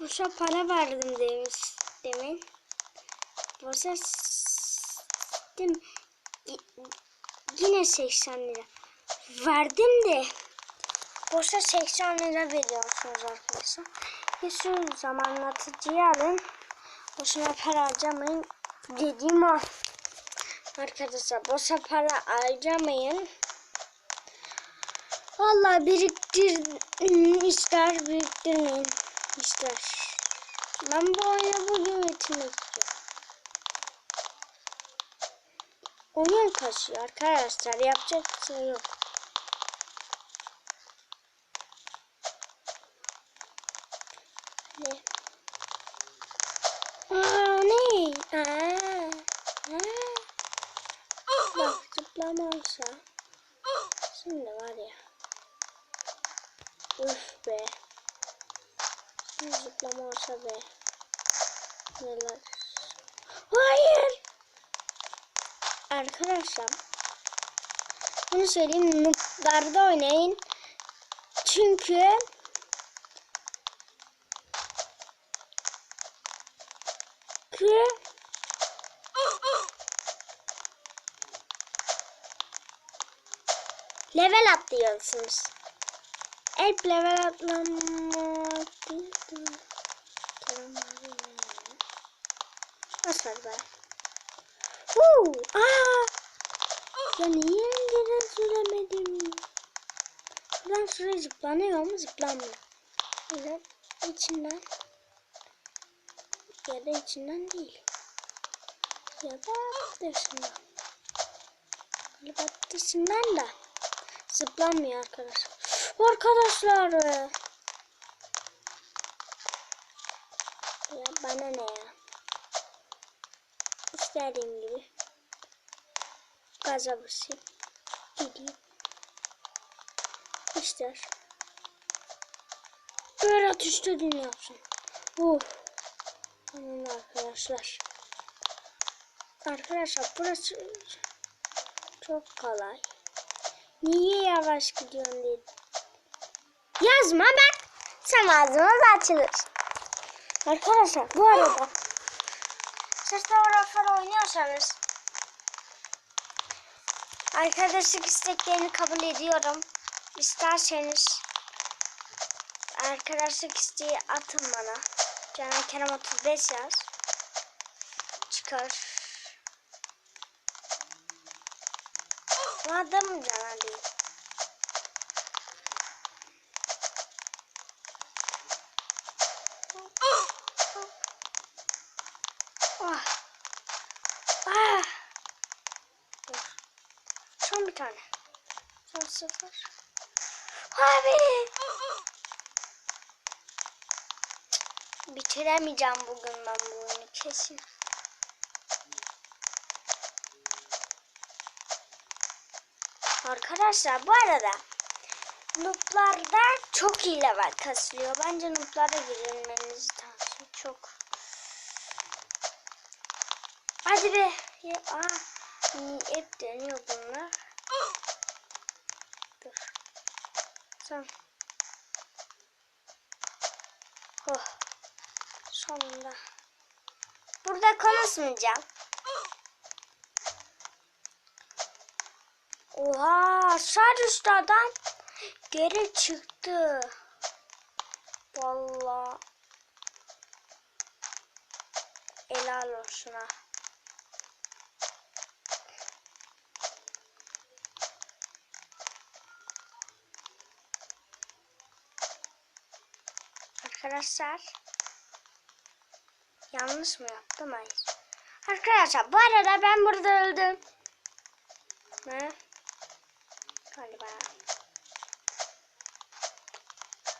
Boşa para verdim demiş demin. Boşa. Y- Yine 80 lira. Verdim de boşa 80 lira veriyorsunuz arkadaşlar. Geçiyoruz ama anlatıcıyı alın. Boşuna para harcamayın. Dediğim o. Arkadaşlar boşa para harcamayın. Vallahi biriktir ister biriktirmeyin ister. Ben bu oyunu bugün bitirmek istiyorum. Oyun kasıyor arkadaşlar yapacak bir şey yok. Ne? Aa ne? Aa, aa. Bak zıplama olsa. Şimdi var ya. Üf be. Şimdi zıplama olsa be. Neler. Hayır. Arkadaşlar. Bunu söyleyeyim. Noob'larda oynayın. Çünkü Çünkü level atlıyorsunuz. Hep level atlamak değil. Nasıl var? Huu! Aa! Ya niye önceden söylemedim? Buradan şuraya zıplanıyor mu zıplanmıyor. Böyle içinden ya da içinden değil. Ya da dışından. Galiba dışından da zıplanmıyor arkadaşlar. Arkadaşlar. Ya bana ne ya. İstediğim gibi. Gaza basayım. Gideyim. İster. Böyle atışta yapsın. Uh. Tamam arkadaşlar. Arkadaşlar burası çok kolay. Niye yavaş gidiyorsun dedim. Yazma bak. Sen ağzına açılır. Arkadaşlar bu arada Survivor oynuyorsanız arkadaşlık isteklerini kabul ediyorum. İsterseniz arkadaşlık isteği atın bana. Canan Kerem 35 yaz. Çıkar. Bu adam Canan değil. Sıfır. Abi. Bitiremeyeceğim bugün ben bu oyunu kesin. Arkadaşlar bu arada noob'larda çok iyi level kasılıyor. Bence noob'lara girilmenizi tavsiye çok. Hadi be. Ya, aa, hep dönüyor bunlar. Dur. Son. Oh. Sonunda. Burada konuşmayacağım. Oha sağ üstte adam geri çıktı. Vallahi helal olsun ha. Arkadaşlar yanlış mı yaptım? Hayır. Arkadaşlar bu arada ben burada öldüm. Ne? Galiba.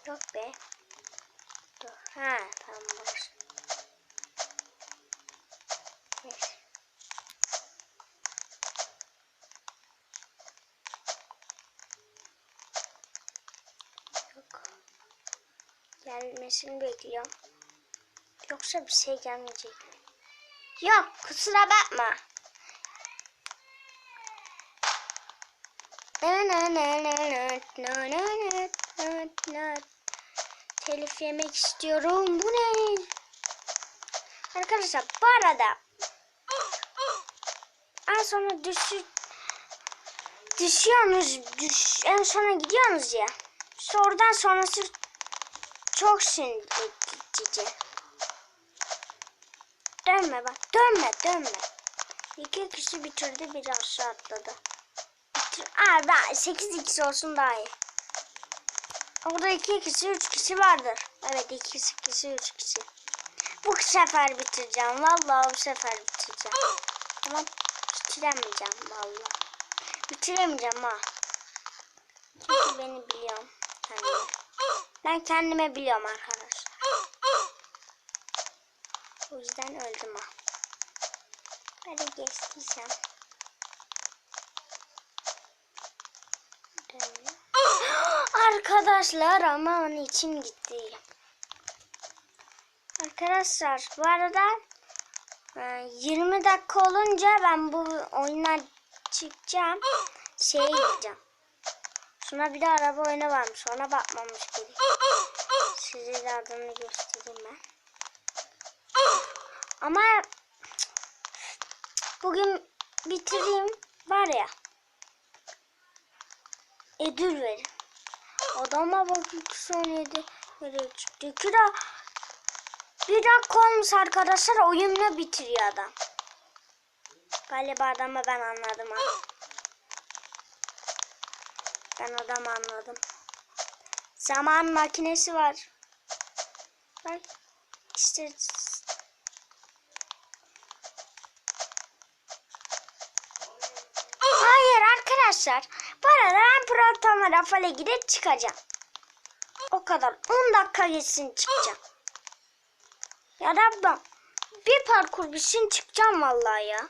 Yok be. Dur. Ha tamam burası. Gelmesini bekliyorum. Yoksa bir şey gelmeyecek. Yok kusura bakma. Telif yemek istiyorum. Bu ne? Arkadaşlar bu arada en sona düşü düşüyorsunuz. Düş, en sona gidiyorsunuz ya. İşte oradan sonrası çok sinirletici. Dönme bak. Dönme dönme. İki kişi bitirdi biri aşağı atladı. Bitir Aa, ben 8x olsun daha iyi. Orada iki kişi, üç kişi vardır. Evet iki kişi, üç kişi. Bu sefer bitireceğim. Vallahi bu sefer bitireceğim. Ama bitiremeyeceğim vallahi. Bitiremeyeceğim ha. Çünkü beni biliyorum. Kendime. Ben kendime biliyorum arkadaşlar. O yüzden öldüm ha. Hadi geçtiysem. Arkadaşlar aman içim gitti. Arkadaşlar bu arada e, 20 dakika olunca ben bu oyundan çıkacağım. Şeye gideceğim. Şuna bir de araba oyunu varmış. Ona bakmamız gerek. Size de adını göstereyim ben. Ama bugün bitireyim var ya. Ödül verin. Adama bak 2 saniyede nereye çıktı? De bir dakika olmuş arkadaşlar oyunu bitiriyor adam. Galiba adamı ben anladım ha. Ben adamı anladım. Zaman makinesi var. Bak işte Hayır arkadaşlar. Bu arada ben Proton'a Rafale gidip çıkacağım. O kadar. 10 dakika geçsin çıkacağım. Ya ben bir parkur bitsin çıkacağım vallahi ya.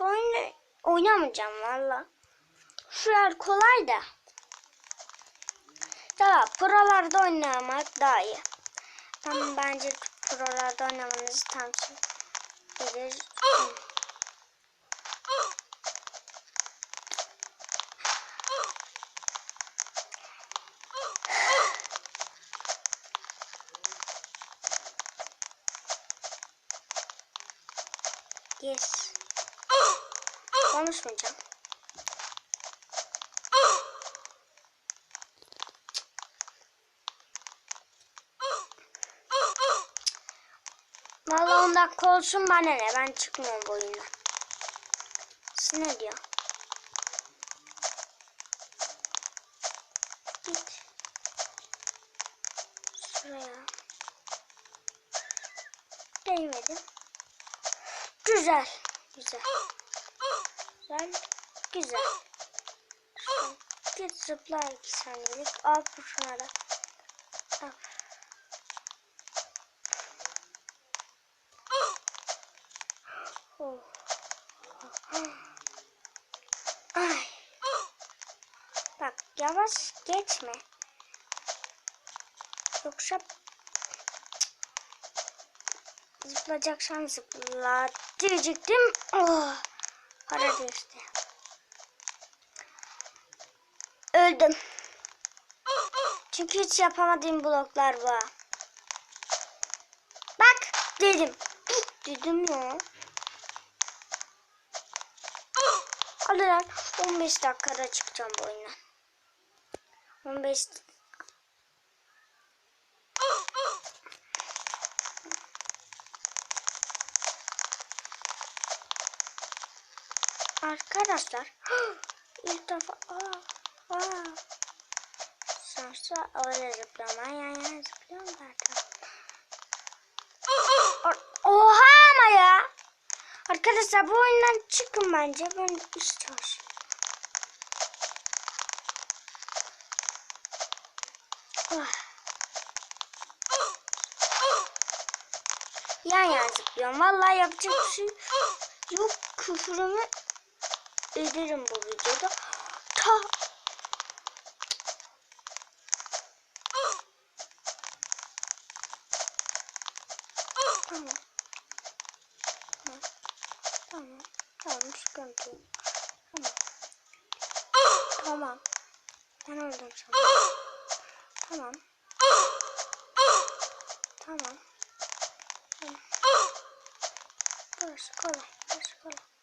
Oyunu oynamayacağım valla. Şu yer kolay da. Ya prolarda oynamak daha iyi. Ben bence prolarda oynamanızı tavsiye ederim. Yes. Konuşmayacağım. Vallahi 10 dakika olsun bana ne ben çıkmıyorum bu oyundan. Siz ne diyor? Git. Şuraya. Değmedim. Güzel. Güzel. Güzel. Güzel. Git zıpla iki saniyelik. Al kurşuna da. Al. Oh. Ay. Bak yavaş geçme. Yoksa zıplayacaksan zıpla diyecektim. Oh. Para düştü. Öldüm. Çünkü hiç yapamadığım bloklar var. Bak dedim. Dedim ya. Lan 15 dakikada çıkacağım bu oyundan. 15 Arkadaşlar ilk defa aa, aa. Sonuçta öyle zıplama yan yan zıplıyorum zaten. Oha ama ya. Arkadaşlar bu oyundan çıkın bence. Ben. Ah. Yan yan zıplıyorum. Vallahi yapacak bir şey yok. Küfürümü ederim bu videoda. Ta Tamam. Tamam. Tamam. Tamam sıkıntı yok. Tamam. Tamam. Ben öldüm sana. Tamam. Tamam. Tamam. Burası kolay. Burası kolay.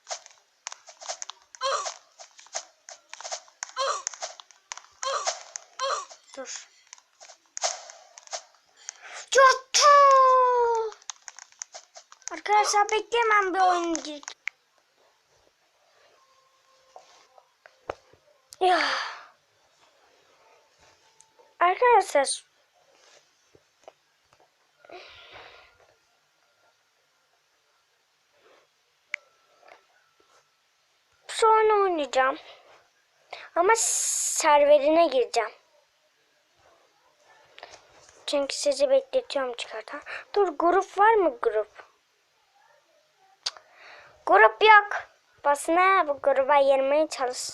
Dur. Kötü. Arkadaşlar bekleyemem bir oyun gir. Ya. Arkadaşlar Sonra oynayacağım. Ama serverine gireceğim. Çünkü sizi bekletiyorum çıkartan. Dur grup var mı grup? Grup yok. Basına bu gruba girmeye çalış.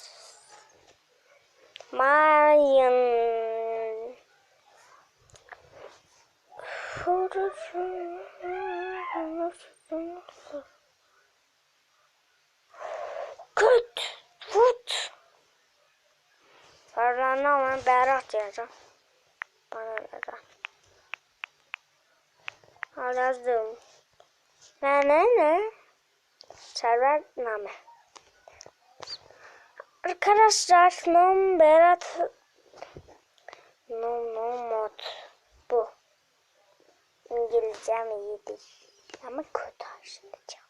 Mayın. Köt. Fut. Pardon ama Berat yazacağım. Bana neden? Al yazdım. Ne ne ne? Server name. Arkadaşlar nom Berat nom nom bu. İngilizcem iyi değil. Ama kötü aşınacak.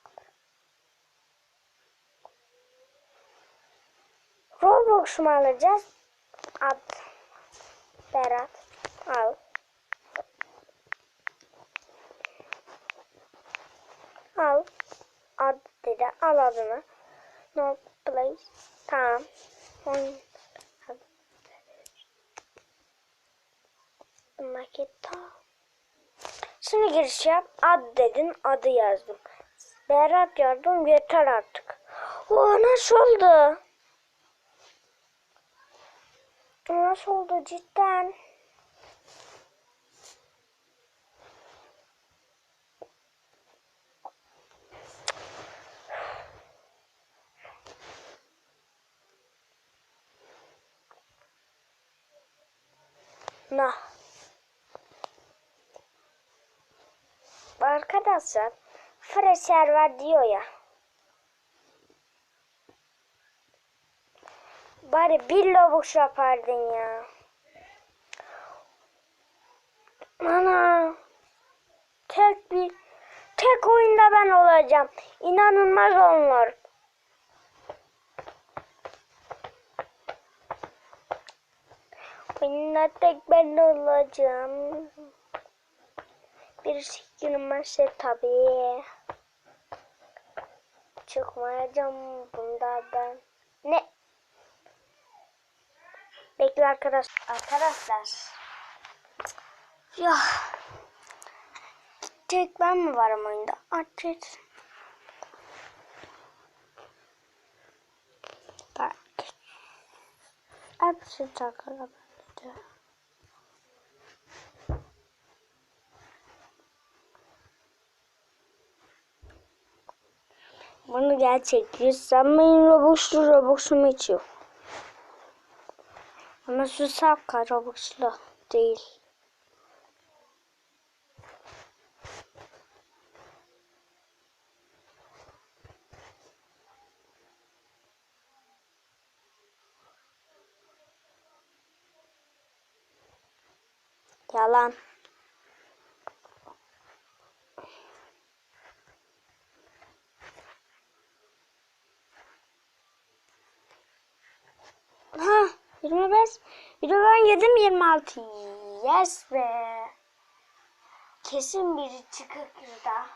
Roblox mu alacağız? Ad. Berat. Al. Al. Dedi. Al adını. No place. Tamam. Oyun. Maketa. Şimdi giriş yap. Ad dedin. Adı yazdım. Berat yazdım. Yeter artık. Oo nasıl oldu? Nasıl oldu cidden? Nah. Arkadaşlar fresh server diyor ya. Bari bir lobux yapardın ya. Ana. Tek bir tek oyunda ben olacağım. İnanılmaz onlar. Oyunda tek ben olacağım. Birisi girmezse tabii. Çıkmayacağım bunda ben. Ne? Bekle arkadaş. Arkadaşlar. Ya. Tek ben mi varım oyunda? Artık. Bak. Hepsi takılı bende. Bunu gerçek sanmayın Robux'lu Robux'um hiç yok. Ama şu sapka Robux'lu değil. Yalan. Ha, 25. Bir de ben yedim 26. Yes be. Kesin biri çıkık burada.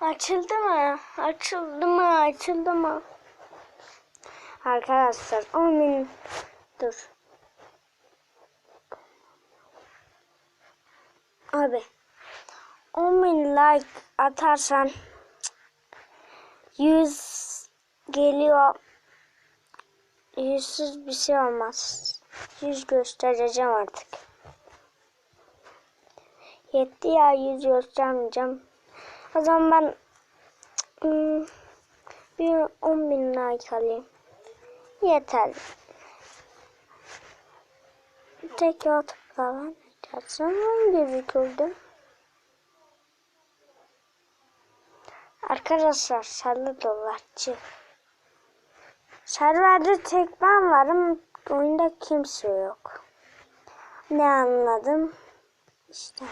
Açıldı mı? Açıldı mı? Açıldı mı? Arkadaşlar 10 bin dur. Abi 10 bin like atarsan 100 geliyor yüzsüz bir şey olmaz. Yüz göstereceğim artık. Yetti ya yüz göstermeyeceğim. O zaman ben hmm, bir 10 bin like alayım. Yeter. Tek o tıklanan açarsam gözükürdü. Arkadaşlar sarı dolarcı. Serverde tek ben varım. Oyunda kimse yok. Ne anladım? İşte.